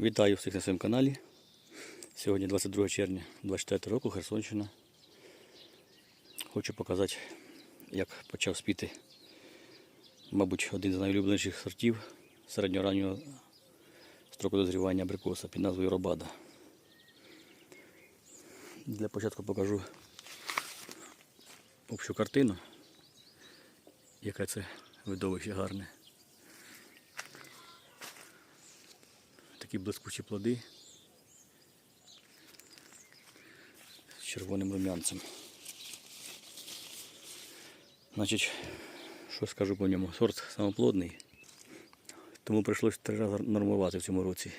Вітаю всіх на своєму каналі. Сьогодні 22 червня 24 року, Херсонщина. Хочу показати, як почав спіти, мабуть, один з найулюбленіших сортів середньораннього строку дозрівання абрикоса під назвою Робада. Для початку покажу общу картину, яке це видовище гарне. Такі блискучі плоди з червоним рум'янцем. Значить, що скажу по ньому? Сорт самоплодний, тому прийшлося три рази нормувати в цьому році.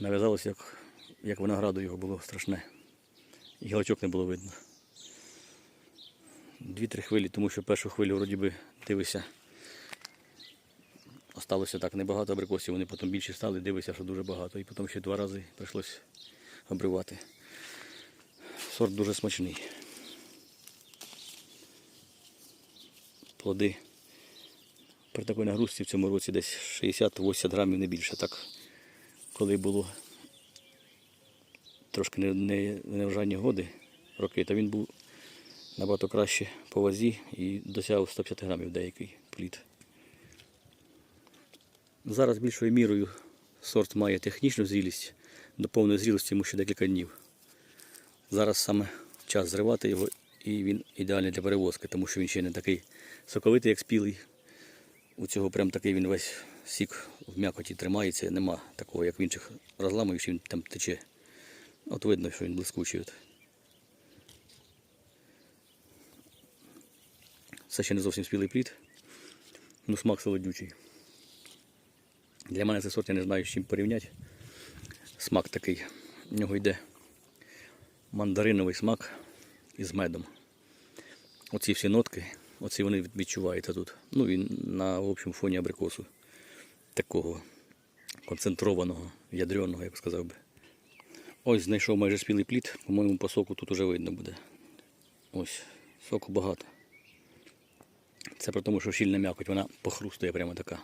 Нав'язалося, як, як винограду його було страшне. І гілочок не було видно. Дві-три хвилі, тому що першу хвилю вроді би дивишся. Осталося так небагато абрикосів, вони потім більше стали, дивишся, що дуже багато. І потім ще два рази прийшлося обривати. Сорт дуже смачний. Плоди при такій нагрузці в цьому році десь 60-80 грамів не більше. Так, коли було трошки не, не, годи роки, то він був набагато краще по вазі і досягав 150 грамів деякий плід. Зараз більшою мірою сорт має технічну зрілість, до повної зрілості йому ще декілька днів. Зараз саме час зривати його і він ідеальний для перевозки, тому що він ще не такий соковитий, як спілий. У цього прям такий він весь сік в м'якоті тримається, нема такого, як в інших розламуєш, він там тече. От видно, що він блискучий. Це ще не зовсім спілий плід, ну смак солодючий. Для мене цей сорт я не знаю з чим порівняти. Смак такий. В нього йде мандариновий смак із медом. Оці всі нотки, оці вони відчуваються тут. Ну і на общому фоні абрикосу. Такого концентрованого, ядреного, я б сказав би. Ось знайшов майже спілий плід, по-моєму, по соку тут уже видно буде. Ось, соку багато. Це при тому, що щільна м'якоть, вона похрустує прямо така.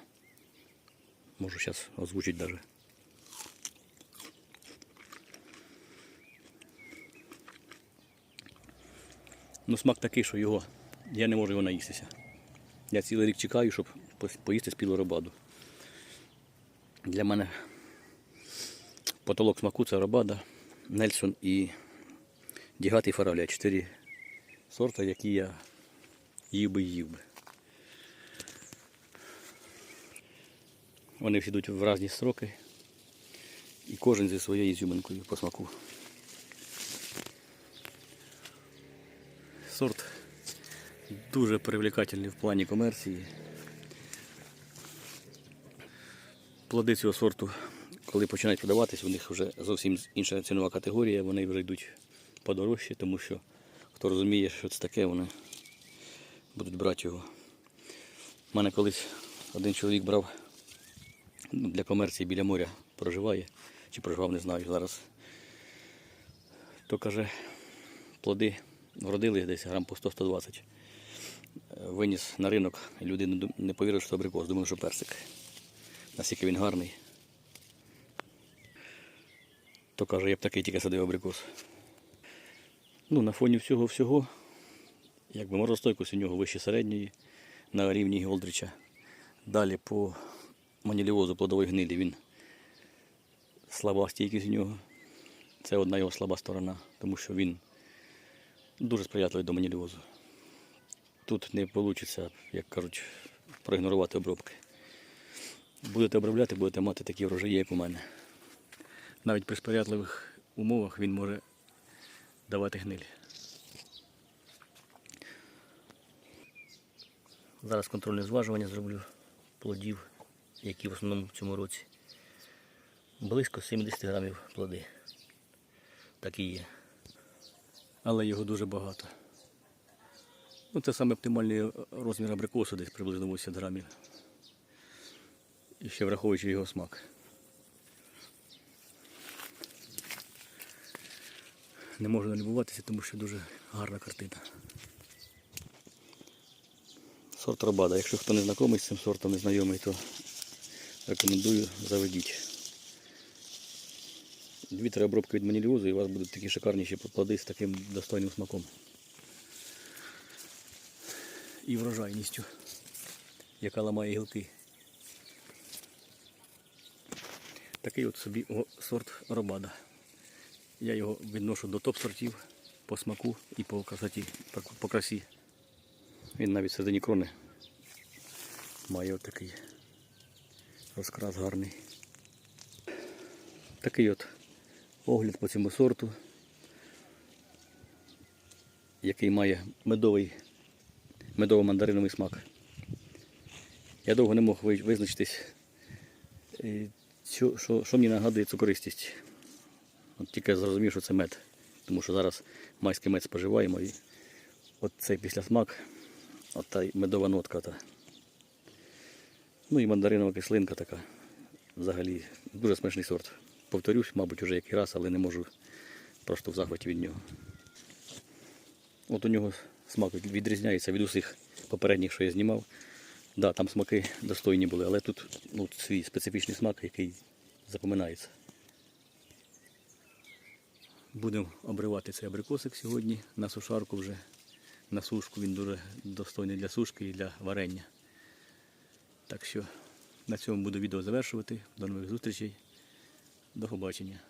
Можу зараз озвучити даже. Ну смак такий, що його, я не можу його наїстися. Я цілий рік чекаю, щоб поїсти спілу робаду. Для мене потолок смаку це робада, Нельсон і Дігатий фараля. Чотири сорта, які я їв би їв би. Вони всі йдуть в різні строки. І кожен зі своєю зюминкою по смаку. Сорт дуже привлекательний в плані комерції. Плоди цього сорту, коли починають продаватись, у них вже зовсім інша цінова категорія, вони вже йдуть подорожче, тому що хто розуміє, що це таке, вони будуть брати його. У мене колись один чоловік брав для комерції біля моря проживає, чи проживав, не знаю зараз. То каже, плоди вродили десь грам по 100-120. Е, Виніс на ринок, люди не повірили, що це абрикос, думали, що персик. Наскільки він гарний. То каже, я б такий тільки садив абрикос. Ну, на фоні всього-всього, якби морозостойкость у нього вище середньої на рівні Голдрича. Далі по маніліозу плодової гнилі він слаба стійкість у нього. Це одна його слаба сторона, тому що він дуже сприятливий до маніліозу. Тут не вийде, як кажуть, проігнорувати обробки. Будете обробляти, будете мати такі врожаї, як у мене. Навіть при сприятливих умовах він може давати гниль. Зараз контрольне зважування зроблю плодів, які в основному в цьому році. Близько 70 грамів плоди. Так і є. Але його дуже багато. Ну, це саме оптимальний розмір абрикосу, десь приблизно 80 грамів. І ще враховуючи його смак. Не можу налюбуватися, тому що дуже гарна картина. Сорт Робада. Якщо хто не знайомий з цим сортом, не знайомий, то рекомендую заведіть. Дві-три обробки від маніліозу і у вас будуть такі шикарніші плоди з таким достойним смаком. І врожайністю, яка ламає гілки. Такий от собі сорт робада. Я його відношу до топ-сортів по смаку і по красоті, по, красі. Він навіть середині крони має отакий розкрас гарний. Такий от огляд по цьому сорту, який має медовий, медово-мандариновий смак. Я довго не мог визначитись, е, що, що, мені нагадує цукористість. От тільки зрозумів, що це мед. Тому що зараз майський мед споживаємо і от цей післясмак, от та медова нотка. Та. Ну і мандаринова кислинка така. Взагалі дуже смачний сорт. Повторюсь, мабуть, уже який раз, але не можу просто в захваті від нього. От у нього смак відрізняється від усіх попередніх, що я знімав. Да, там смаки достойні були, але тут ну, свій специфічний смак, який запоминається. Будемо обривати цей абрикосик сьогодні на сушарку вже. На сушку він дуже достойний для сушки і для варення. Так що на цьому буду відео завершувати. До нових зустрічей. До побачення.